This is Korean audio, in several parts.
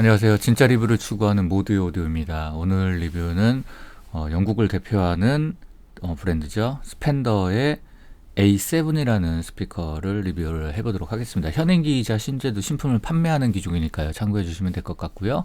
안녕하세요. 진짜 리뷰를 추구하는 모두의 오디오입니다. 오늘 리뷰는 어, 영국을 대표하는 어, 브랜드죠. 스펜더의 A7이라는 스피커를 리뷰를 해보도록 하겠습니다. 현행기이자 신제도 신품을 판매하는 기종이니까요. 참고해 주시면 될 것 같고요.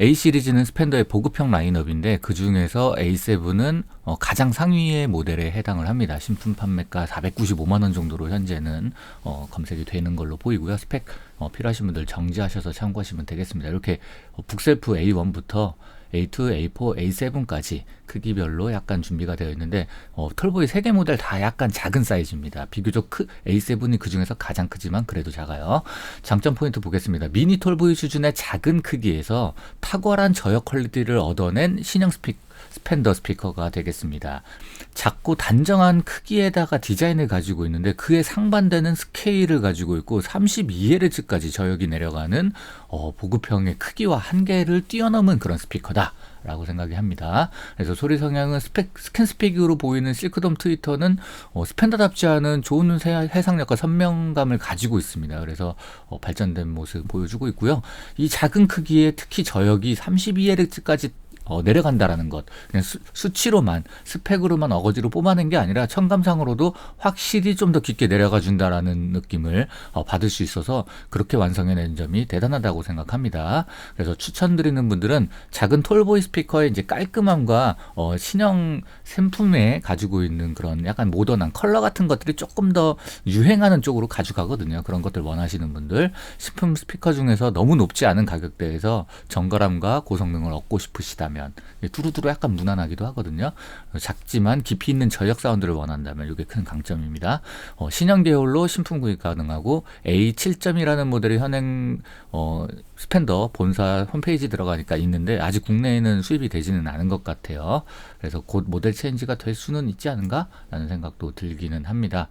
A 시리즈는 스펜더의 보급형 라인업인데 그 중에서 A7은 어, 가장 상위의 모델에 해당을 합니다. 신품 판매가 495만 원 정도로 현재는 어, 검색이 되는 걸로 보이고요. 스펙 어, 필요하신 분들 정지하셔서 참고하시면 되겠습니다. 이렇게 어, 북셀프 A1부터 A2, A4, A7까지 크기별로 약간 준비가 되어 있는데 어, 털보이 3개 모델 다 약간 작은 사이즈입니다. 비교적 크, A7이 그 중에서 가장 크지만 그래도 작아요. 장점 포인트 보겠습니다. 미니 털보이 수준의 작은 크기에서 탁월한 저역 퀄리티를 얻어낸 신형 스피커 스펜더 스피커가 되겠습니다. 작고 단정한 크기에다가 디자인을 가지고 있는데 그에 상반되는 스케일을 가지고 있고 32Hz까지 저역이 내려가는 어, 보급형의 크기와 한계를 뛰어넘은 그런 스피커다. 라고 생각이 합니다. 그래서 소리 성향은 스펙, 스캔 스펙으로 보이는 실크돔 트위터는 어, 스펜더답지 않은 좋은 해상력과 선명감을 가지고 있습니다. 그래서 어, 발전된 모습 보여주고 있고요. 이 작은 크기에 특히 저역이 32Hz까지 어, 내려간다라는 것. 그냥 수, 치로만 스펙으로만 어거지로 뽑아낸 게 아니라 청감상으로도 확실히 좀 더 깊게 내려가 준다라는 느낌을 어, 받을 수 있어서 그렇게 완성해낸 점이 대단하다고 생각합니다. 그래서 추천드리는 분들은 작은 톨보이 스피커의 이제 깔끔함과 어, 신형 샘품에 가지고 있는 그런 약간 모던한 컬러 같은 것들이 조금 더 유행하는 쪽으로 가져가거든요. 그런 것들 원하시는 분들 신품 스피커 중에서 너무 높지 않은 가격대에서 정갈함과 고성능을 얻고 싶으시다. 원한다면 두루두루 약간 무난하기도 하거든요. 작지만 깊이 있는 저역 사운드를 원한다면 이게 큰 강점입니다. 어, 신형 계열로 신품 구입 가능하고 A7.이라는 모델이 현행 어, 스펜더 본사 홈페이지 들어가니까 있는데 아직 국내에는 수입이 되지는 않은 것 같아요. 그래서 곧 모델 체인지가 될 수는 있지 않은가라는 생각도 들기는 합니다.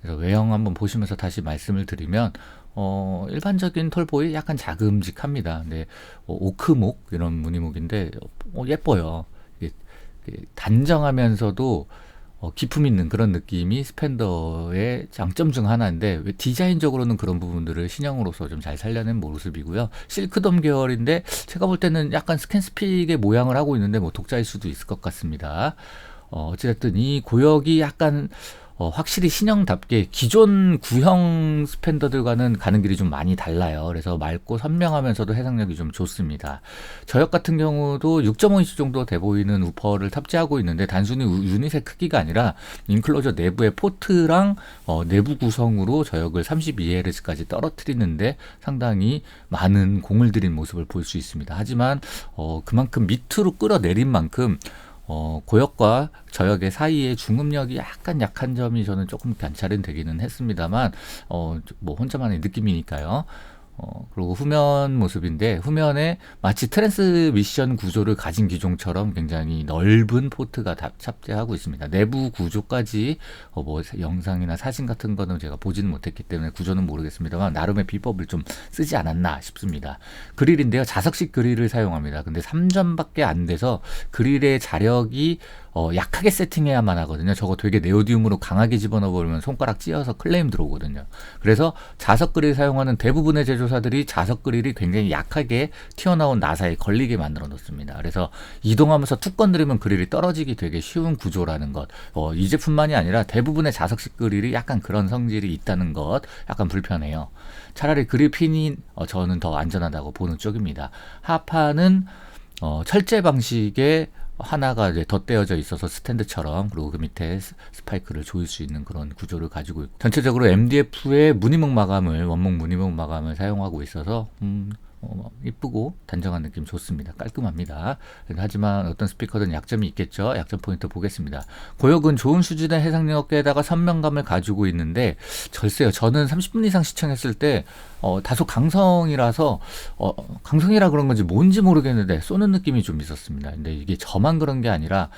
그래서 외형 한번 보시면서 다시 말씀을 드리면 어, 일반적인 털보이 약간 자금직합니다. 근데 어, 오크목 이런 무늬목인데 어, 예뻐요. 단정하면서도 어, 기품 있는 그런 느낌이 스펜더의 장점 중 하나인데 왜 디자인적으로는 그런 부분들을 신형으로서 좀 잘 살려낸 모습이고요. 실크돔 계열인데 제가 볼 때는 약간 스캔스픽의 모양을 하고 있는데 뭐 독자일 수도 있을 것 같습니다. 어, 어찌됐든 이 고역이 약간 어, 확실히 신형답게 기존 구형 스펜더들과는 가는 길이 좀 많이 달라요. 그래서 맑고 선명하면서도 해상력이 좀 좋습니다. 저역 같은 경우도 6.5인치 정도 돼 보이는 우퍼를 탑재하고 있는데 단순히 유닛의 크기가 아니라 인클로저 내부의 포트랑 어, 내부 구성으로 저역을 32Hz까지 떨어뜨리는데 상당히 많은 공을 들인 모습을 볼 수 있습니다. 하지만 어, 그만큼 밑으로 끌어내린 만큼 어, 고역과 저역의 사이에 중음력이 약간 약한 점이 저는 조금 관찰은 되기는 했습니다만, 어, 뭐 혼자만의 느낌이니까요. 어, 그리고 후면 모습인데 후면에 마치 트랜스미션 구조를 가진 기종처럼 굉장히 넓은 포트가 다 탑재하고 있습니다. 내부 구조까지 어, 뭐 영상이나 사진 같은 거는 제가 보지는 못했기 때문에 구조는 모르겠습니다만 나름의 비법을 좀 쓰지 않았나 싶습니다. 그릴인데요. 자석식 그릴을 사용합니다. 근데 3점밖에 안 돼서 그릴의 자력이 어, 약하게 세팅해야만 하거든요. 저거 되게 네오디움으로 강하게 집어넣어 버리면 손가락 찧어서 클레임 들어오거든요. 그래서 자석 그릴 사용하는 대부분의 제조사들이 자석 그릴이 굉장히 약하게 튀어나온 나사에 걸리게 만들어 놓습니다. 그래서 이동하면서 툭 건드리면 그릴이 떨어지기 되게 쉬운 구조라는 것. 어, 이 제품만이 아니라 대부분의 자석식 그릴이 약간 그런 성질이 있다는 것. 약간 불편해요. 차라리 그릴 핀이 어, 저는 더 안전하다고 보는 쪽입니다. 하파는 어, 철제 방식의 하나가 이제 덧대어져 있어서 스탠드처럼 그리고 그 밑에 스파이크를 조일 수 있는 그런 구조를 가지고 있고 전체적으로 MDF의 무늬목 마감을 원목 무늬목 마감을 사용하고 있어서 음, 어, 이쁘고 단정한 느낌 좋습니다. 깔끔합니다. 하지만 어떤 스피커든 약점이 있겠죠. 약점 포인트 보겠습니다. 고역은 좋은 수준의 해상력에다가 선명감을 가지고 있는데 절세요. 저는 30분 이상 시청했을 때 어, 다소 강성이라서 어, 강성이라 그런 건지 뭔지 모르겠는데 쏘는 느낌이 좀 있었습니다. 근데 이게 저만 그런 게 아니라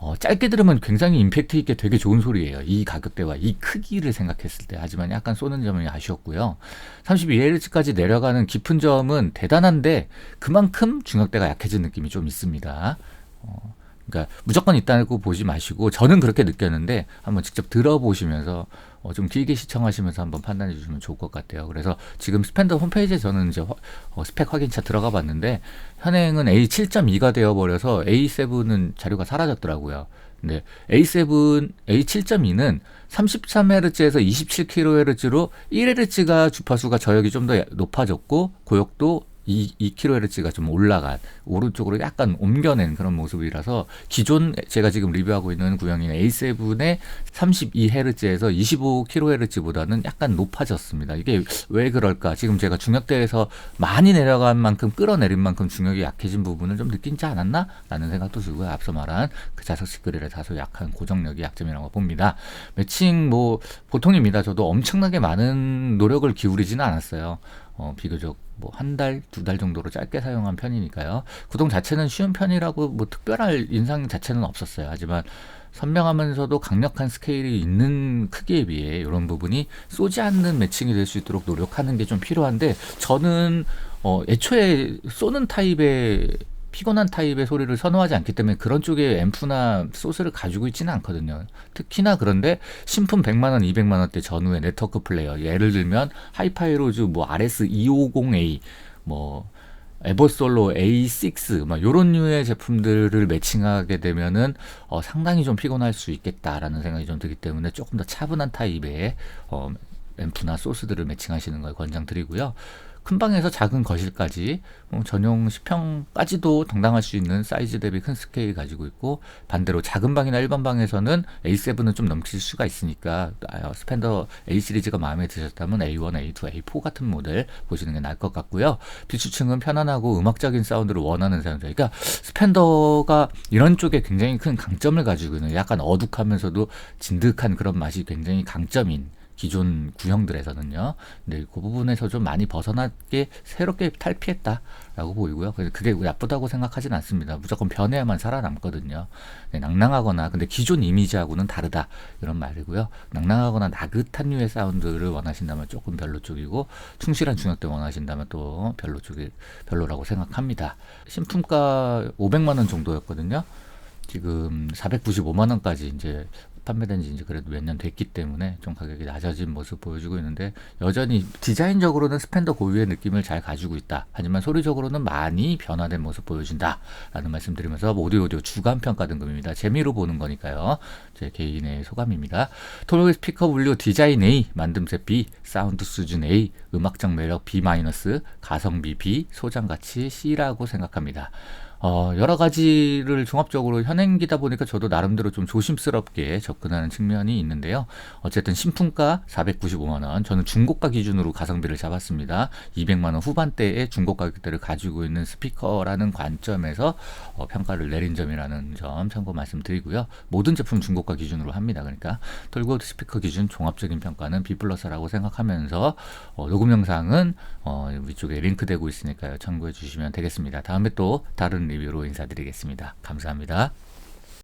어, 짧게 들으면 굉장히 임팩트 있게 되게 좋은 소리예요. 이 가격대와 이 크기를 생각했을 때. 하지만 약간 쏘는 점이 아쉬웠고요. 32Hz까지 내려가는 깊은 점은 대단한데 그만큼 중역대가 약해진 느낌이 좀 있습니다. 어, 그러니까 무조건 있다고 보지 마시고 저는 그렇게 느꼈는데 한번 직접 들어보시면서 어, 좀 길게 시청하시면서 한번 판단해 주시면 좋을 것 같아요. 그래서 지금 스펜더 홈페이지에 저는 이제 화- 어, 스펙 확인차 들어가 봤는데 현행은 A7.2가 되어 버려서 A7은 자료가 사라졌더라고요. 근데 A7, A7.2는 33Hz에서 27kHz로 1Hz가 주파수가 저역이 좀 더 높아졌고 고역도 2, 2kHz가 좀 올라간 오른쪽으로 약간 옮겨낸 그런 모습이라서 기존 제가 지금 리뷰하고 있는 구형인 A7의 32Hz에서 25kHz보다는 약간 높아졌습니다. 이게 왜 그럴까? 지금 제가 중력대에서 많이 내려간 만큼 끌어내린 만큼 중력이 약해진 부분을 좀 느끼지 않았나? 라는 생각도 들고요. 앞서 말한 그 자석식 그릴의 다소 약한 고정력이 약점이라고 봅니다. 매칭 뭐 보통입니다. 저도 엄청나게 많은 노력을 기울이지는 않았어요. 어, 비교적 뭐 한 달, 두 달 정도로 짧게 사용한 편이니까요. 구동 자체는 쉬운 편이라고 뭐 특별할 인상 자체는 없었어요. 하지만 선명하면서도 강력한 스케일이 있는 크기에 비해 이런 부분이 쏘지 않는 매칭이 될 수 있도록 노력하는 게 좀 필요한데 저는 어, 애초에 쏘는 타입의 피곤한 타입의 소리를 선호하지 않기 때문에 그런 쪽의 앰프나 소스를 가지고 있지는 않거든요. 특히나 그런데 신품 100만 원, 200만 원대 전후의 네트워크 플레이어 예를 들면 하이파이로즈 뭐 RS250A 뭐 에버솔로 A6 막 요런 류의 제품들을 매칭하게 되면은 어, 상당히 좀 피곤할 수 있겠다라는 생각이 좀 들기 때문에 조금 더 차분한 타입의 어, 앰프나 소스들을 매칭하시는 걸 권장드리고요. 큰 방에서 작은 거실까지 뭐 전용 10평까지도 당당할 수 있는 사이즈 대비 큰 스케일 가지고 있고 반대로 작은 방이나 일반 방에서는 A7은 좀 넘칠 수가 있으니까 아, 스펜더 A 시리즈가 마음에 드셨다면 A1, A2, A4 같은 모델 보시는 게 나을 것 같고요. 비추층은 편안하고 음악적인 사운드를 원하는 사람들. 그러니까 스펜더가 이런 쪽에 굉장히 큰 강점을 가지고 있는 약간 어둑하면서도 진득한 그런 맛이 굉장히 강점인 기존 구형들에서는요. 근데 그 부분에서 좀 많이 벗어나게 새롭게 탈피했다라고 보이고요. 그래서 그게 나쁘다고 생각하진 않습니다. 무조건 변해야만 살아남거든요. 네, 낭낭하거나 근데 기존 이미지하고는 다르다 이런 말이고요. 낭낭하거나 나긋한 류의 사운드를 원하신다면 조금 별로 쪽이고 충실한 중역대 원하신다면 또 별로 쪽이 별로라고 생각합니다. 신품가 500만 원 정도였거든요. 지금 495만 원까지 이제 판매된 지 이제 그래도 몇 년 됐기 때문에 좀 가격이 낮아진 모습 보여주고 있는데 여전히 디자인적으로는 스펜더 고유의 느낌을 잘 가지고 있다. 하지만 소리적으로는 많이 변화된 모습 보여준다. 라는 말씀 드리면서 오디오 오디오 주간 평가 등급입니다. 재미로 보는 거니까요. 제 개인의 소감입니다. 토로의 스피커 분류 디자인 A, 만듦새 B, 사운드 수준 A, 음악적 매력 B-, 가성비 B, 소장 가치 C라고 생각합니다. 어, 여러 가지를 종합적으로 현행기다 보니까 저도 나름대로 좀 조심스럽게 접근하는 측면이 있는데요. 어쨌든 신품가 495만 원, 저는 중고가 기준으로 가성비를 잡았습니다. 200만 원 후반대의 중고가 가격대를 가지고 있는 스피커라는 관점에서 어, 평가를 내린 점이라는 점 참고 말씀드리고요. 모든 제품 중고가 기준으로 합니다. 그러니까 톨고드 스피커 기준 종합적인 평가는 B 플러스라고 생각하면서 어, 녹음 영상은 어, 위쪽에 링크되고 있으니까요. 참고해 주시면 되겠습니다. 다음에 또 다른 리뷰로 인사드리겠습니다. 감사합니다.